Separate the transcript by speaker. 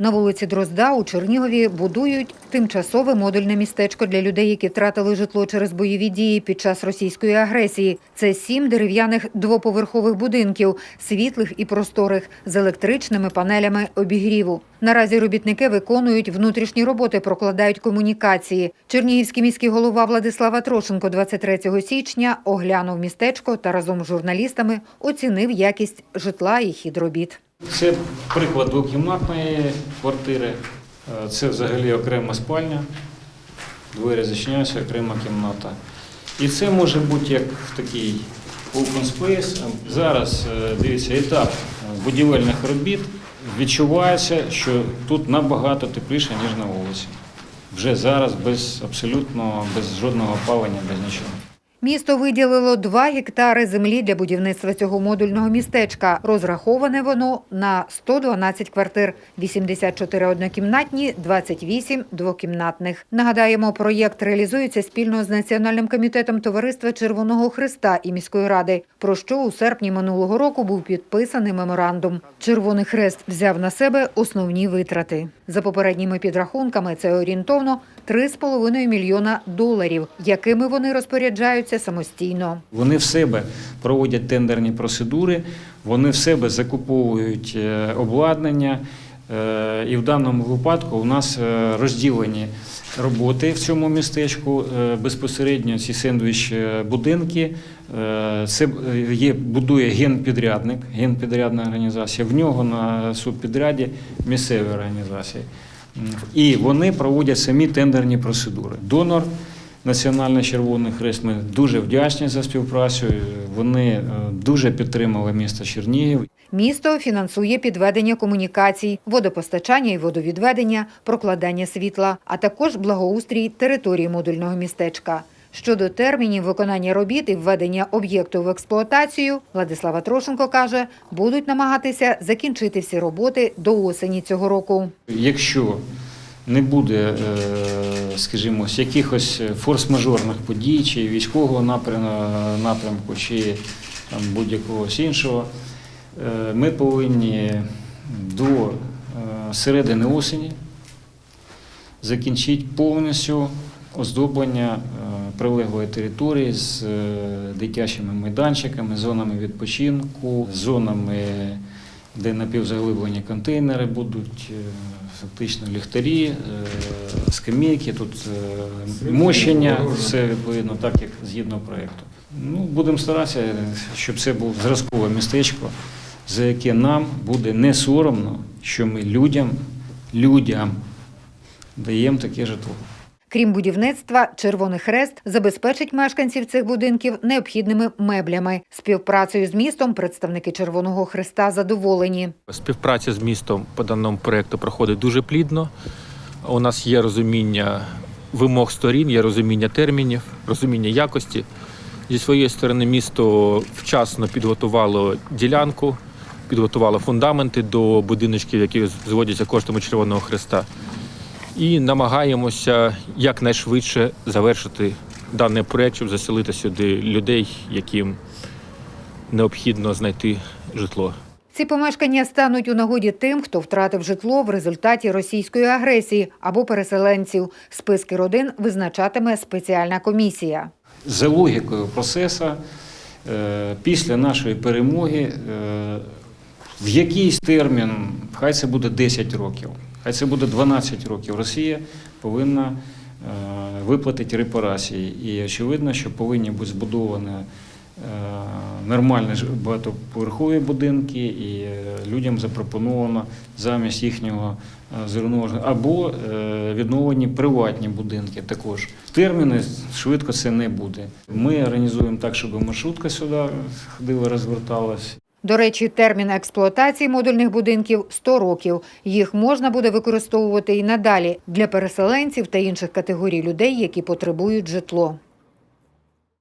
Speaker 1: На вулиці Дрозда у Чернігові будують тимчасове модульне містечко для людей, які втратили житло через бойові дії під час російської агресії. Це сім дерев'яних двоповерхових будинків, світлих і просторих, з електричними панелями обігріву. Наразі робітники виконують внутрішні роботи, прокладають комунікації. Чернігівський міський голова Владислава Трошенко 23 січня оглянув містечко та разом з журналістами оцінив якість житла і хід робіт.
Speaker 2: Це приклад двокімнатної квартири. Е, Це взагалі окрема спальня. Двері зачиняються, окрема кімната. І це може бути як такий open space. Зараз е, дивіться етап е, будівельних робіт. Відчувається, що тут набагато тепліше, ніж на вулиці. Вже зараз без абсолютно без жодного опалення, без нічого.
Speaker 1: Місто виділило 2 гектари землі для будівництва цього модульного містечка. Розраховане воно на 112 квартир, 84 однокімнатні, 28 двокімнатних. Нагадаємо, проєкт реалізується спільно з Національним комітетом Товариства Червоного Христа і міської ради, про що у серпні минулого року був підписаний меморандум. Червоний Хрест взяв на себе основні витрати. За попередніми підрахунками, це орієнтовно 3,5 мільйона доларів, якими вони розпоряджаються самостійно.
Speaker 2: Вони в себе проводять тендерні процедури, вони в себе закуповують е, обладнання. Е, І в даному випадку у нас е, розділені роботи в цьому містечку. Безпосередньо ці сендвіч будинки. Це є, будує генпідрядник, генпідрядна організація. В нього на субпідряді місцеві організації. І вони проводять самі тендерні процедури. Донор Національний Червоний Хрест. Ми дуже вдячні за співпрацю. Вони е, дуже підтримали місто Чернігів.
Speaker 1: Місто фінансує підведення комунікацій, водопостачання і водовідведення, прокладання світла, а також благоустрій території модульного містечка. Щодо термінів виконання робіт і введення об'єкту в експлуатацію, Владислава Трошенко каже, будуть намагатися закінчити всі роботи до осені цього року.
Speaker 2: Якщо не буде, е, скажімо, якихось форс-мажорних подій, чи військового напрямку, чи будь-якого іншого, е, ми повинні до е, середини осені закінчити повністю оздоблення е, прилеглої території з е, дитячими майданчиками, зонами відпочинку, зонами, де напівзаглиблені контейнери будуть, е, фактично ліхтарі, е, скамейки, тут е, мощення, все відповідно так, як згідно проєкту. Ну, будемо старатися, щоб це було зразкове містечко, за яке нам буде не соромно, що ми людям, людям даємо таке житло.
Speaker 1: Крім будівництва, Червоний Хрест забезпечить мешканців цих будинків необхідними меблями. Співпрацею з містом представники Червоного Хреста задоволені.
Speaker 3: Співпраця з містом по даному проєкту проходить дуже плідно. У нас є розуміння вимог сторін, є розуміння термінів, розуміння якості. Зі своєї сторони, місто вчасно підготувало ділянку, підготувало фундаменти до будиночків, які зводяться коштами Червоного Хреста. І намагаємося якнайшвидше завершити даний проєкт, щоб заселити сюди людей, яким необхідно знайти житло.
Speaker 1: Ці помешкання стануть у нагоді тим, хто втратив житло в результаті російської агресії або переселенців. Списки родин визначатиме спеціальна комісія.
Speaker 2: За логікою процесу, е, після нашої перемоги, е, в якийсь термін, хай це буде 10 років, хай це буде 12 років, Росія повинна е, виплатити репарації. І очевидно, що повинні бути збудовані е, нормальні багатоповерхові будинки, і е, людям запропоновано замість їхнього зернового або відновлені приватні будинки також. Терміни швидко це не буде. Ми організуємо так, щоб маршрутка сюди ходила, розверталась.
Speaker 1: До речі, термін експлуатації модульних будинків 100 років. Їх можна буде використовувати і надалі для переселенців та інших категорій людей, які потребують житло.